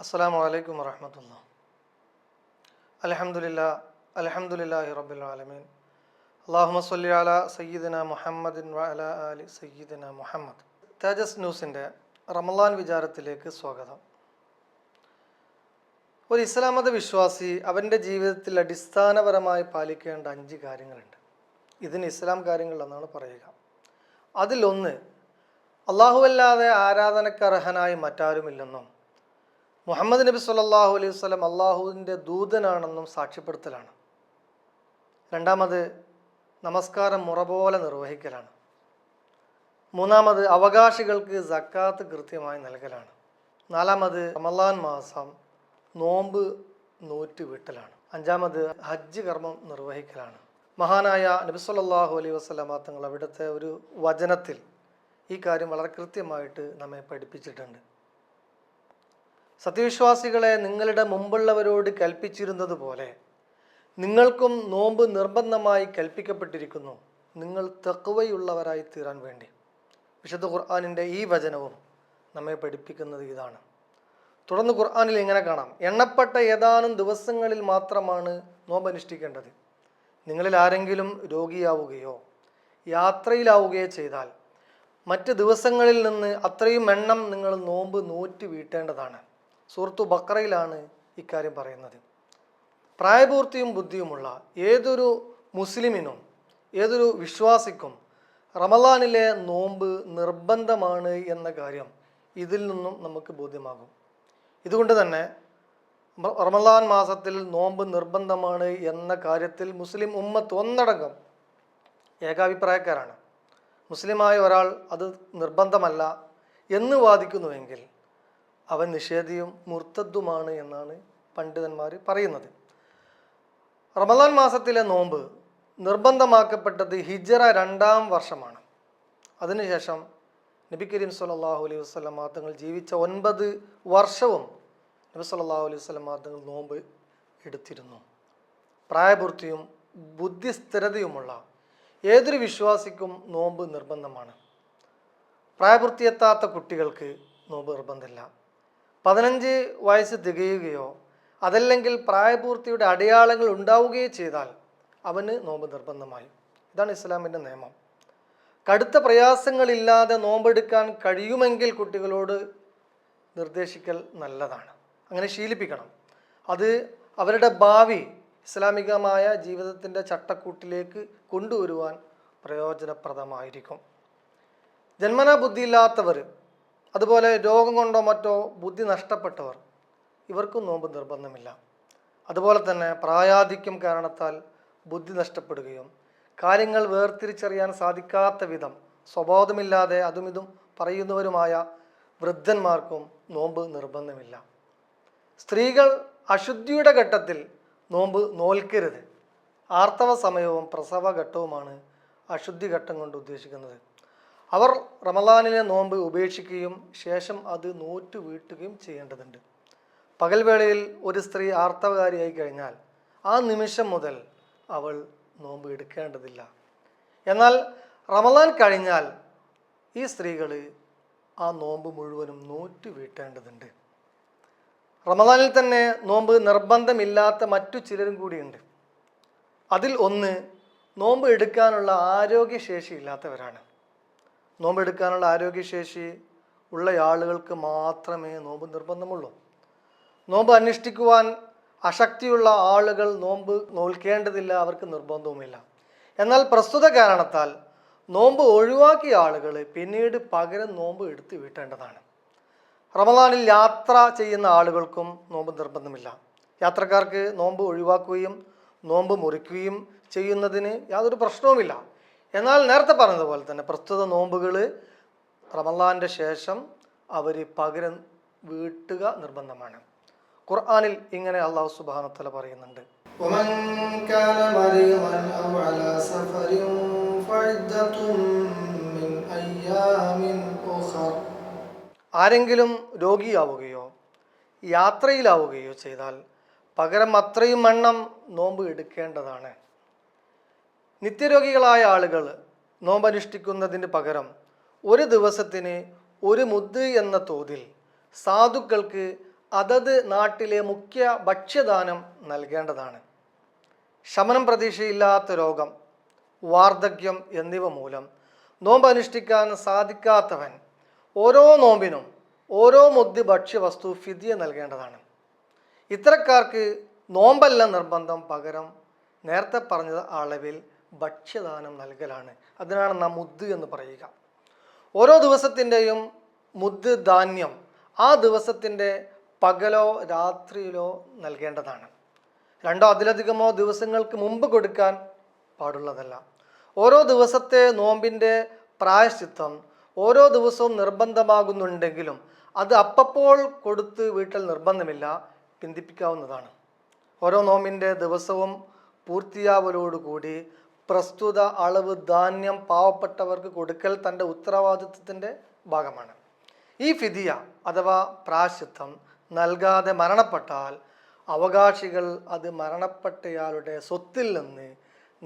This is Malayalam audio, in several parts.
അസ്സാം വലൈക്കും വറഹമത്തുള്ള. അലഹമുല്ല അലഹമുല്ലാഹി ആലമീൻ. അള്ളാഹുമ സല്ലി അല സയ്യിദിന മുഹമ്മദിൻ വഅല അല സയ്യിദിന മുഹമ്മദ്. തേജസ് ന്യൂസിന്റെ റമലാൻ വിചാരത്തിലേക്ക് സ്വാഗതം. ഒരു ഇസ്ലാം മത വിശ്വാസി അവന്റെ ജീവിതത്തിൽ അടിസ്ഥാനപരമായി പാലിക്കേണ്ട അഞ്ച് കാര്യങ്ങളുണ്ട്. ഇതിന് ഇസ്ലാം കാര്യങ്ങൾ എന്നാണ് പറയുക. അതിലൊന്ന് അള്ളാഹുവല്ലാതെ ആരാധനക്കർഹനായി മറ്റാരുമില്ലെന്നും മുഹമ്മദ് നബി സല്ലാഹു അലൈഹി വസല്ലം അള്ളാഹുവിന്റെ ദൂതനാണെന്നും സാക്ഷ്യപ്പെടുത്തലാണ്. രണ്ടാമത് നമസ്കാരം മുറ പോലെ നിർവഹിക്കലാണ്. മൂന്നാമത് അവകാശികൾക്ക് സക്കാത്ത് കൃത്യമായി നൽകലാണ്. നാലാമത് റമലാൻ മാസം നോമ്പ് നൂറ്റ് വീട്ടലാണ്. അഞ്ചാമത് ഹജ്ജ് കർമ്മം നിർവഹിക്കലാണ്. മഹാനായ നബി സല്ലല്ലാഹു അലൈഹി വസല്ലമ തങ്ങൾ അവിടുത്തെ ഒരു വചനത്തിൽ ഈ കാര്യം വളരെ കൃത്യമായിട്ട് നമ്മെ പഠിപ്പിച്ചിട്ടുണ്ട്. സത്യവിശ്വാസികളെ നിങ്ങളുടെ മുമ്പുള്ളവരോട് കൽപ്പിച്ചിരുന്നത് പോലെ നിങ്ങൾക്കും നോമ്പ് നിർബന്ധമായി കൽപ്പിക്കപ്പെട്ടിരിക്കുന്നു. നിങ്ങൾ തെക്കുവയുള്ളവരായി തീരാൻ വേണ്ടി. വിശുദ്ധ ഖുർആാനിന്റെ ഈ വചനവും നമ്മെ പഠിപ്പിക്കുന്നത് ഇതാണ്. തുടർന്ന് ഖുർആാനിൽ ഇങ്ങനെ കാണാം. എണ്ണപ്പെട്ട ഏതാനും ദിവസങ്ങളിൽ മാത്രമാണ് നോമ്പ് അനുഷ്ഠിക്കേണ്ടത്. നിങ്ങളിൽ ആരെങ്കിലും രോഗിയാവുകയോ യാത്രയിലാവുകയോ ചെയ്താൽ മറ്റ് ദിവസങ്ങളിൽ നിന്ന് അത്രയും എണ്ണം നിങ്ങൾ നോമ്പ് നോറ്റ് വീട്ടേണ്ടതാണ്. സൂറത്തു ബക്രയിലാണ് ഇക്കാര്യം പറയുന്നത്. പ്രായപൂർത്തിയും ബുദ്ധിയുമുള്ള ഏതൊരു മുസ്ലിമിനും ഏതൊരു വിശ്വാസിക്കും റമലാനിലെ നോമ്പ് നിർബന്ധമാണ് എന്ന കാര്യം ഇതിൽ നിന്നും നമുക്ക് ബോധ്യമാകും. ഇതുകൊണ്ട് തന്നെ റമലാൻ മാസത്തിൽ നോമ്പ് നിർബന്ധമാണ് എന്ന കാര്യത്തിൽ മുസ്ലിം ഉമ്മത്ത് ഒന്നടങ്കം ഏകാഭിപ്രായക്കാരാണ്. മുസ്ലിമായ ഒരാൾ അത് നിർബന്ധമല്ല എന്ന് വാദിക്കുന്നുവെങ്കിൽ അവൻ നിഷേധിയും മുർത്തദ്ദുമാണ് എന്നാണ് പണ്ഡിതന്മാർ പറയുന്നത്. റമദാൻ മാസത്തിലെ നോമ്പ് നിർബന്ധമാക്കപ്പെട്ടത് ഹിജറ രണ്ടാം വർഷമാണ്. അതിനുശേഷം നബി കരീം സല്ലാഹു അലൈഹി വസ്ലം തങ്ങൾ ജീവിച്ച ഒൻപത് വർഷവും നബി സല്ലാഹു അലൈഹി വസ്ലം തങ്ങൾ നോമ്പ് എടുത്തിരുന്നു. പ്രായപൂർത്തിയും ബുദ്ധിസ്ഥിരതയുമുള്ള ഏതൊരു വിശ്വാസിക്കും നോമ്പ് നിർബന്ധമാണ്. പ്രായപൂർത്തിയെത്താത്ത കുട്ടികൾക്ക് നോമ്പ് നിർബന്ധമില്ല. പതിനഞ്ച് വയസ്സ് തികയുകയോ അതല്ലെങ്കിൽ പ്രായപൂർത്തിയുടെ അടയാളങ്ങൾ ഉണ്ടാവുകയോ ചെയ്താൽ അവന് നോമ്പ് നിർബന്ധമായി. ഇതാണ് ഇസ്ലാമിന്റെ നിയമം. കടുത്ത പ്രയാസങ്ങളില്ലാതെ നോമ്പെടുക്കാൻ കഴിയുമെങ്കിൽ കുട്ടികളോട് നിർദ്ദേശിക്കൽ നല്ലതാണ്. അങ്ങനെ ശീലിപ്പിക്കണം. അത് അവരുടെ ഭാവി ഇസ്ലാമികമായ ജീവിതത്തിന്റെ ചട്ടക്കൂട്ടിലേക്ക് കൊണ്ടുവരുവാൻ പ്രയോജനപ്രദമായിരിക്കും. ജന്മനാ ബുദ്ധിയില്ലാത്തവർ അതുപോലെ രോഗം കൊണ്ടോ മറ്റോ ബുദ്ധി നഷ്ടപ്പെട്ടവർ ഇവർക്കും നോമ്പ് നിർബന്ധമില്ല. അതുപോലെ തന്നെ പ്രായാധിക്യം കാരണത്താൽ ബുദ്ധി നഷ്ടപ്പെടുകയും കാര്യങ്ങൾ വേർതിരിച്ചറിയാൻ സാധിക്കാത്ത വിധം സ്വബോധമില്ലാതെ അതും ഇതും പറയുന്നവരുമായ വൃദ്ധന്മാർക്കും നോമ്പ് നിർബന്ധമില്ല. സ്ത്രീകൾ അശുദ്ധിയുടെ ഘട്ടത്തിൽ നോമ്പ് നോൽക്കരുത്. ആർത്തവ സമയവും പ്രസവ ഘട്ടവുമാണ് അശുദ്ധി ഘട്ടം കൊണ്ട് ഉദ്ദേശിക്കുന്നത്. അവർ റമലാനിലെ നോമ്പ് ഉപേക്ഷിക്കുകയും ശേഷം അത് നോറ്റ് വീട്ടുകയും ചെയ്യേണ്ടതുണ്ട്. പകൽവേളയിൽ ഒരു സ്ത്രീ ആർത്തവകാരിയായി കഴിഞ്ഞാൽ ആ നിമിഷം മുതൽ അവൾ നോമ്പ് എടുക്കേണ്ടതില്ല. എന്നാൽ റമലാൻ കഴിഞ്ഞാൽ ഈ സ്ത്രീകൾ ആ നോമ്പ് മുഴുവനും നോറ്റ് വീട്ടേണ്ടതുണ്ട്. റമദാനിൽ തന്നെ നോമ്പ് നിർബന്ധമില്ലാത്ത മറ്റു ചിലരും കൂടിയുണ്ട്. അതിൽ ഒന്ന് നോമ്പ് എടുക്കാനുള്ള ആരോഗ്യശേഷി ഇല്ലാത്തവരാണ്. നോമ്പ് എടുക്കാനുള്ള ആരോഗ്യശേഷി ഉള്ള ആളുകൾക്ക് മാത്രമേ നോമ്പ് നിർബന്ധമുള്ളൂ. നോമ്പ് അനുഷ്ഠിക്കുവാൻ അശക്തിയുള്ള ആളുകൾ നോമ്പ് നോൽക്കേണ്ടതില്ല അവർക്ക് നിർബന്ധവുമില്ല. എന്നാൽ പ്രസ്തുത കാരണത്താൽ നോമ്പ് ഒഴിവാക്കിയ ആളുകൾ പിന്നീട് പകരം നോമ്പ് എടുത്ത് വീട്ടേണ്ടതാണ്. റമദാനിൽ യാത്ര ചെയ്യുന്ന ആളുകൾക്കും നോമ്പ് നിർബന്ധമില്ല. യാത്രക്കാർക്ക് നോമ്പ് ഒഴിവാക്കുകയും നോമ്പ് മുറിക്കുകയും ചെയ്യുന്നതിന് യാതൊരു പ്രശ്നവുമില്ല. എന്നാൽ നേരത്തെ പറഞ്ഞതുപോലെ തന്നെ പ്രസ്തുത നോമ്പുകൾ റമല്ലാന്റെ ശേഷം അവർ പകരം വീട്ടുക നിർബന്ധമാണ്. ഖുർആാനിൽ ഇങ്ങനെ അള്ളാഹു സുബാനത്തല പറയുന്നുണ്ട്. ആരെങ്കിലും രോഗിയാവുകയോ യാത്രയിലാവുകയോ ചെയ്താൽ പകരം അത്രയും എണ്ണം നോമ്പ് എടുക്കേണ്ടതാണ്. നിത്യരോഗികളായ ആളുകൾ നോമ്പനുഷ്ഠിക്കുന്നതിന് പകരം ഒരു ദിവസത്തിന് ഒരു മുദ് എന്ന തോതിൽ സാധുക്കൾക്ക് അതത് നാട്ടിലെ മുഖ്യ ഭക്ഷ്യദാനം നൽകേണ്ടതാണ്. ശമനം പ്രതീക്ഷയില്ലാത്ത രോഗം വാർദ്ധക്യം എന്നിവ മൂലം നോമ്പ് അനുഷ്ഠിക്കാൻ സാധിക്കാത്തവൻ ഓരോ നോമ്പിനും ഓരോ മുദ് ഭക്ഷ്യവസ്തു ഫിദിയ നൽകേണ്ടതാണ്. ഇത്തരക്കാർക്ക് നോമ്പല്ല നിർബന്ധം പകരം നേരത്തെ പറഞ്ഞ അളവിൽ ഭക്ഷ്യദാനം നൽകലാണ്. അതിനാണ് നാം മുദ്ദ് എന്ന് പറയുക. ഓരോ ദിവസത്തിന്റെയും മുദ് ധാന്യം ആ ദിവസത്തിന്റെ പകലോ രാത്രിയിലോ നൽകേണ്ടതാണ്. രണ്ടോ അതിലധികമോ ദിവസങ്ങൾക്ക് മുമ്പ് കൊടുക്കാൻ പാടുള്ളതല്ല. ഓരോ ദിവസത്തെ നോമ്പിന്റെ പ്രായശ്ചിത്തം ഓരോ ദിവസവും നിർബന്ധമാകുന്നുണ്ടെങ്കിലും അത് അപ്പപ്പോൾ കൊടുത്ത് വീട്ടിൽ നിർബന്ധമില്ല പിന്തിപ്പിക്കാവുന്നതാണ്. ഓരോ നോമ്പിന്റെ ദിവസവും പൂർത്തിയാവലോടുകൂടി പ്രസ്തുത അളവ് ധാന്യം പാവപ്പെട്ടവർക്ക് കൊടുക്കൽ തന്റെ ഉത്തരവാദിത്വത്തിന്റെ ഭാഗമാണ്. ഈ ഫിദിയ അഥവാ പ്രാശിത്വം നൽകാതെ മരണപ്പെട്ടാൽ അവകാശികൾ അത് മരണപ്പെട്ടയാളുടെ സ്വത്തിൽ നിന്ന്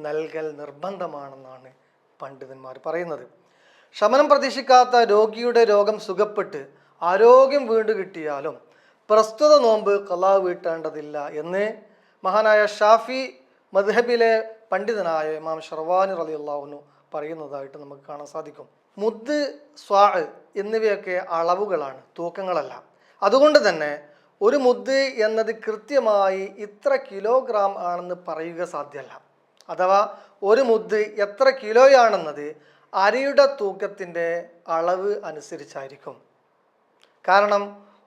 നൽകൽ നിർബന്ധമാണെന്നാണ് പണ്ഡിതന്മാർ പറയുന്നത്. ശമനം പ്രതീക്ഷിക്കാത്ത രോഗിയുടെ രോഗം സുഖപ്പെട്ട് ആരോഗ്യം വീണ്ടു കിട്ടിയാലും പ്രസ്തുത നോമ്പ് കലാവ് വീട്ടേണ്ടതില്ല എന്ന് മഹാനായ ഷാഫി മദ്ഹബിലെ പണ്ഡിതനായ ഇമാം ഷർവാനി റലി അള്ളാഹുനു പറയുന്നതായിട്ട് നമുക്ക് കാണാൻ സാധിക്കും. മുദ് സ്വാ എന്നിവയൊക്കെ അളവുകളാണ് തൂക്കങ്ങളല്ല. അതുകൊണ്ട് തന്നെ ഒരു മുദ് എന്നത് കൃത്യമായി ഇത്ര കിലോഗ്രാം ആണെന്ന് പറയുക സാധ്യമല്ല. അഥവാ ഒരു മുദ് എത്ര കിലോയാണെന്നത് അരിയുടെ തൂക്കത്തിന്റെ അളവ് അനുസരിച്ചായിരിക്കും. കാരണം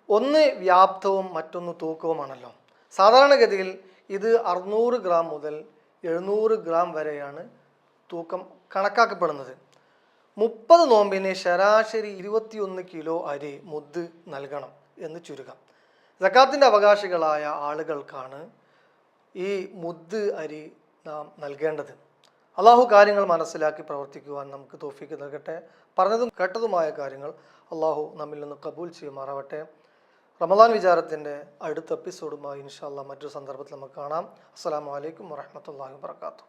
ഒന്ന് വ്യാപ്തവും മറ്റൊന്ന് തൂക്കവുമാണല്ലോ. സാധാരണഗതിയിൽ ഇത് അറുന്നൂറ് ഗ്രാം മുതൽ എഴുന്നൂറ് ഗ്രാം വരെയാണ് തൂക്കം കണക്കാക്കപ്പെടുന്നത്. മുപ്പത് നോമ്പിന് ശരാശരി ഇരുപത്തിയൊന്ന് കിലോ അരി മുദ് നൽകണം എന്ന് ചുരുക്കം. സക്കാത്തിന്റെ അവകാശികളായ ആളുകൾക്കാണ് ഈ മുദ് അരി നാം നൽകേണ്ടത്. അള്ളാഹു കാര്യങ്ങൾ മനസ്സിലാക്കി പ്രവർത്തിക്കുവാൻ നമുക്ക് തോഫിക്ക് നൽകട്ടെ. പറഞ്ഞതും കേട്ടതുമായ കാര്യങ്ങൾ അള്ളാഹു നമ്മിൽ നിന്ന് കബൂൽ ചെയ്യുമാറാവട്ടെ. റമദാൻ വിചാരത്തിന്റെ അടുത്ത എപ്പിസോഡുമായി ഇൻഷാല്ല മറ്റൊരു സന്ദർഭത്തിൽ നമുക്ക് കാണാം. അസ്സാം വലൈക്കും വറഹമത്തല്ലാഹി വാത്തു